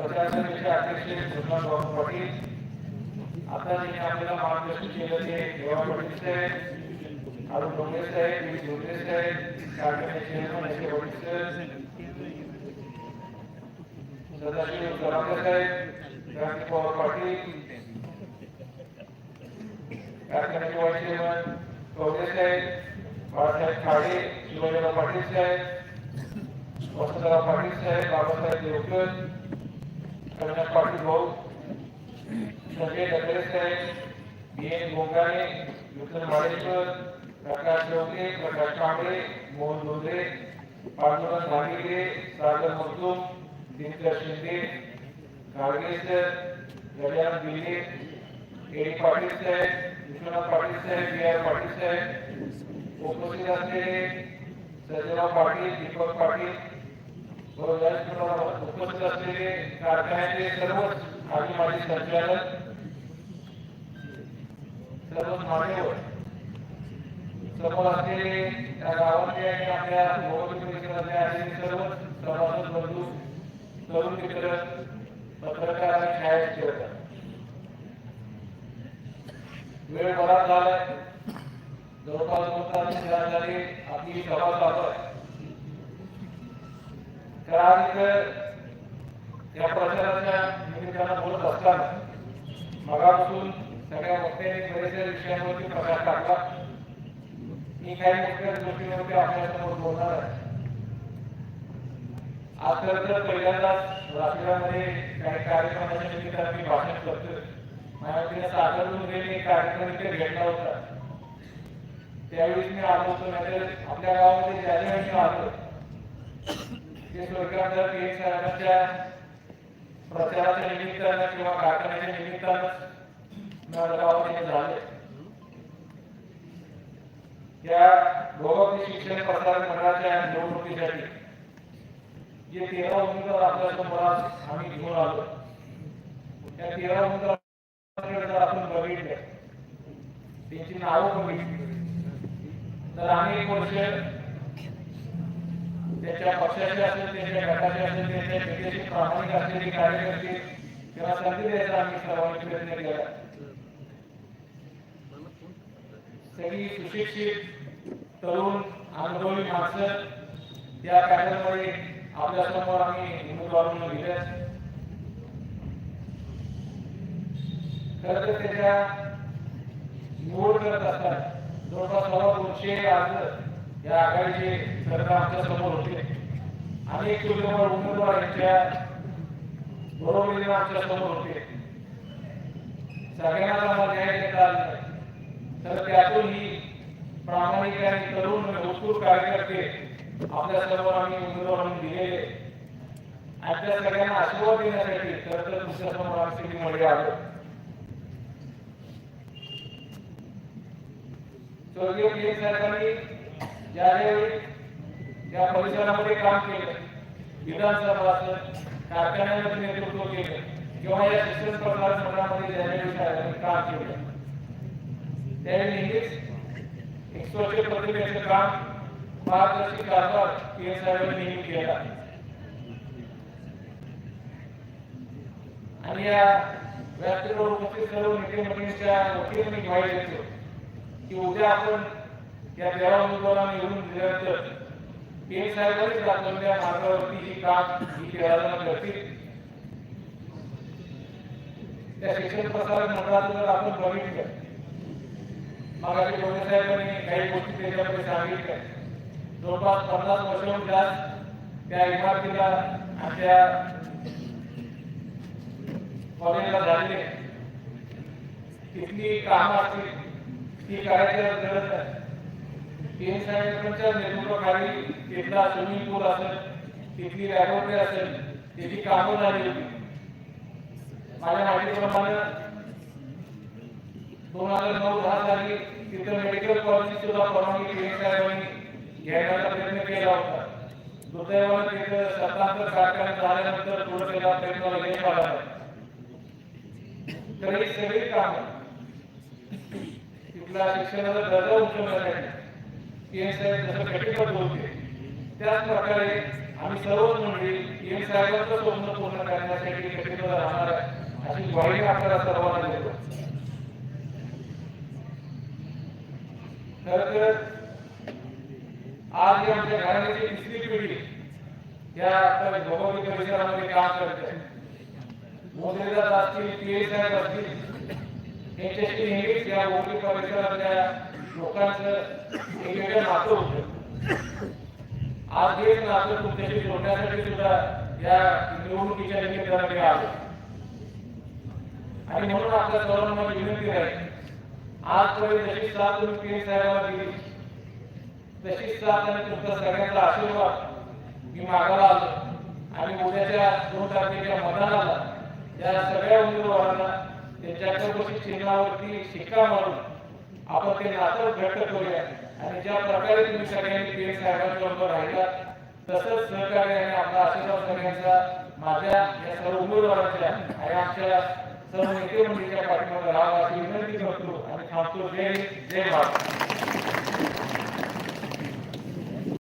प्रचार अध्यक्ष सुभाष पाटील आता ज्यांनी आपल्याला मार्गदर्शन केलं ते देवा पाटील साहेब अरुण डोंगरे साहेब मी साहेब कारखान्याचे चेअरमन असे सदाशिव जरांगे साहेब क्रांती पवार पाटील कारखान्याचे vice chairman Kawade saheb Balasaheb Khade Shivajirao Patil saheb Vasantrao Patil saheb Babasaheb Deokar Kalyan Patil Bhau Sanjay Dagare saheb B N Gongane Vitthal Malekar Prakash Dongare Prakash Kamble Mohan Dongare Pandurang Bhangire Sagar Magdum Dinkar Shinde Gadge sir Gajanan Gile AD Patil saheb Vishwanath Patil saheb B R Patil saheb उपस्थित असलेले सर्जेराव पाटील दीपक पाटील उपस्थित असलेले कारखान्याचे सर्वच आधी माजी संचालक सर्वच मान्यवर समोर असलेले या गावातले आणि आपल्या भौगोलिक परिसरातले असलेले सर्वच सभासद बंधू तरुण मित्र पत्रकार आणि छायाचित्रकार वेळ बराच झालाय. जवळपास दोन तास झाले आपली सभा चालू आहे. त्यानंतर या प्रचाराच्या निमित्तानं बोलत असताना मगापासून सगळ्या मोठ्या बरेचशा विषयांवरती प्रकाश टाकला. मी काही मोठ्या गोष्टींवरती आपल्यासमोर बोलणार आहे. आज तर पहिल्यांदाच राष्ट्रामध्ये काही कार्यक्रमाच्या निमित्तानं मी भाषण करतोय. माझ्या सागरहून गेले कार्यक्रम इथे भेटला होता. त्यावेळेस मी आलो होतो नाहीतर आपल्या गावामध्ये ज्या आलो ते स्वर्गात पी एस साहेबांच्या प्रचाराच्या निमित्तानं किंवा कारखान्याच्या निमित्तानं माझ्या झाले या भौगोलिक शिक्षण प्रसारण मंडळाच्या निवडणुकीसाठी जे तेरा उमेदवार आपल्यासमोर आम्ही घेऊन आलो त्या तेरा उमेदवार आपण बघितलं त्यांची नावं बघितली तर आम्ही एक वर्ष त्याच्या पक्षाचे असेल त्यांच्या गटाचे असेल त्यांच्या व्यक्तीशी प्रामाणिक असलेले कार्यकर्ते त्यांना संधी द्यायचा आम्ही सर्वांनी प्रयत्न केला. सगळी सुशिक्षित तरुण अनुभवी माणसं या कार्यक्रमामध्ये आपल्यासमोर आम्ही उमेदवार म्हणून दिले खरं तर त्याच्या निवड करत असताना जवळपास सर्व दोनशे अर्ज या आघाडीचे सरकार आमच्यासमोर होते. अनेक उमेदवार उमेदवार यांच्या बरोबरीने आमच्यासमोर होते. सगळ्यांना आम्हाला न्याय देता आला नाही. तर त्यातूनही प्रामाणिक आणि तरुण भरपूर कार्यकर्ते आपल्या सर्व आम्ही उमेदवार म्हणून दिलेले. आपल्या सगळ्यांना आशीर्वाद देण्यासाठी खरं तर दुसऱ्या समोर आम्ही सगळी मध्ये आलो. स्वर्गीय पी एस साहेबांनी ज्यावेळी त्या परिसरामध्ये काम केलं विधानसभा असेल कारखान्यामध्ये नेतृत्व केलं किंवा या शिक्षण प्रसारण संघामध्ये ज्यावेळी काम केलं. त्यावेळी नेहमीच एक स्वच्छ प्रतिमेचं काम पारदर्शी कारभार पी एस आय नेहमी केला. आणि या व्यासपीठावर उपस्थित सर्व नेते मंडळींच्या वतीने मी ग्वाही देतो की उद्या आपण या तेरा उमेदवारांना निवडून दिल्यानंतर ते एस साहेबांनीच दाखवलेल्या मार्गावरती ही काम ही तेरा जण करतील त्या शिक्षण प्रसारण मंडळाचं जर आपण बघितलं मग आधी डोळे साहेबांनी काही गोष्टी त्याच्यामध्ये सांगितल्या. जवळपास पन्नास वर्षाहून जास्त त्या इमारतीला आणि त्या कॉलेजला झालेली. तिथली कामं असतील ती करायची गरज नाही. तीन साहेबांच्या नेतृत्वाखाली तिथला स्विमिंग पूल असेल तिथली लॅबोरेटरी असेल तिथली कामं झाली होती माझ्या माहितीप्रमाणे दोन हजार नऊ दहा साली तिथं मेडिकल कॉलेज सुद्धा परवानगी तीन साहेबांनी घ्यायचा प्रयत्न केला होता दुर्दैवानं तिथं सत्तांतर कारखाने झाल्यानंतर पुढे त्याला प्रयत्न लगेच आला नाही. तर ही सगळी कामं तिथला शिक्षणाचा दर्जा उंचवण्यासाठी पी साहेब जसं कटिबद्ध होते त्याच प्रकारे आम्ही सर्वच मंडळी एम साहेबांचं स्वप्न पूर्ण करण्यासाठी कटिबद्ध राहणार आहे अशी ग्वाही आपल्याला सर्वांना देतो. खरं तर आज आमच्या घराण्याची तिसरी पिढी या आता भौगोलिक परिसरामध्ये काम करते. मोदीदार असतील पी एस साहेब असतील यांच्याशी नेहमीच या भौगोलिक परिसरातल्या लोकांचं एक नातं होतं. आज हे नातं तुमच्याशी जोडण्यासाठी सुद्धा या निवडणुकीच्या निमित्तानं आलो. आणि म्हणून आपल्या सर्वांना विनंती आहे आजपर्यंत जशी साथ तुम्ही पी साहेबांना दिली तशीच साथ आणि तुमचा सगळ्यांचा आशीर्वाद मी मागायला आलो. आणि उद्याच्या दोन तारखेच्या मतदानाला या सगळ्या उमेदवारांना त्यांच्या चौकशी चिन्हावरती शिक्का मारून आपण ते नातं घट्ट करूया आणि ज्या प्रकारे तुम्ही सगळ्यांनी पी एस साहेबांबरोबर राहिला तसंच सहकार्याने आपला आशीर्वाद सगळ्यांचा माझ्या या सर्व उमेदवारांच्या आणि आमच्या सर्व नेते मंडळीच्या पाठीमागे राहावा अशी विनंती करतो आणि थांबतो. जय जय भारत.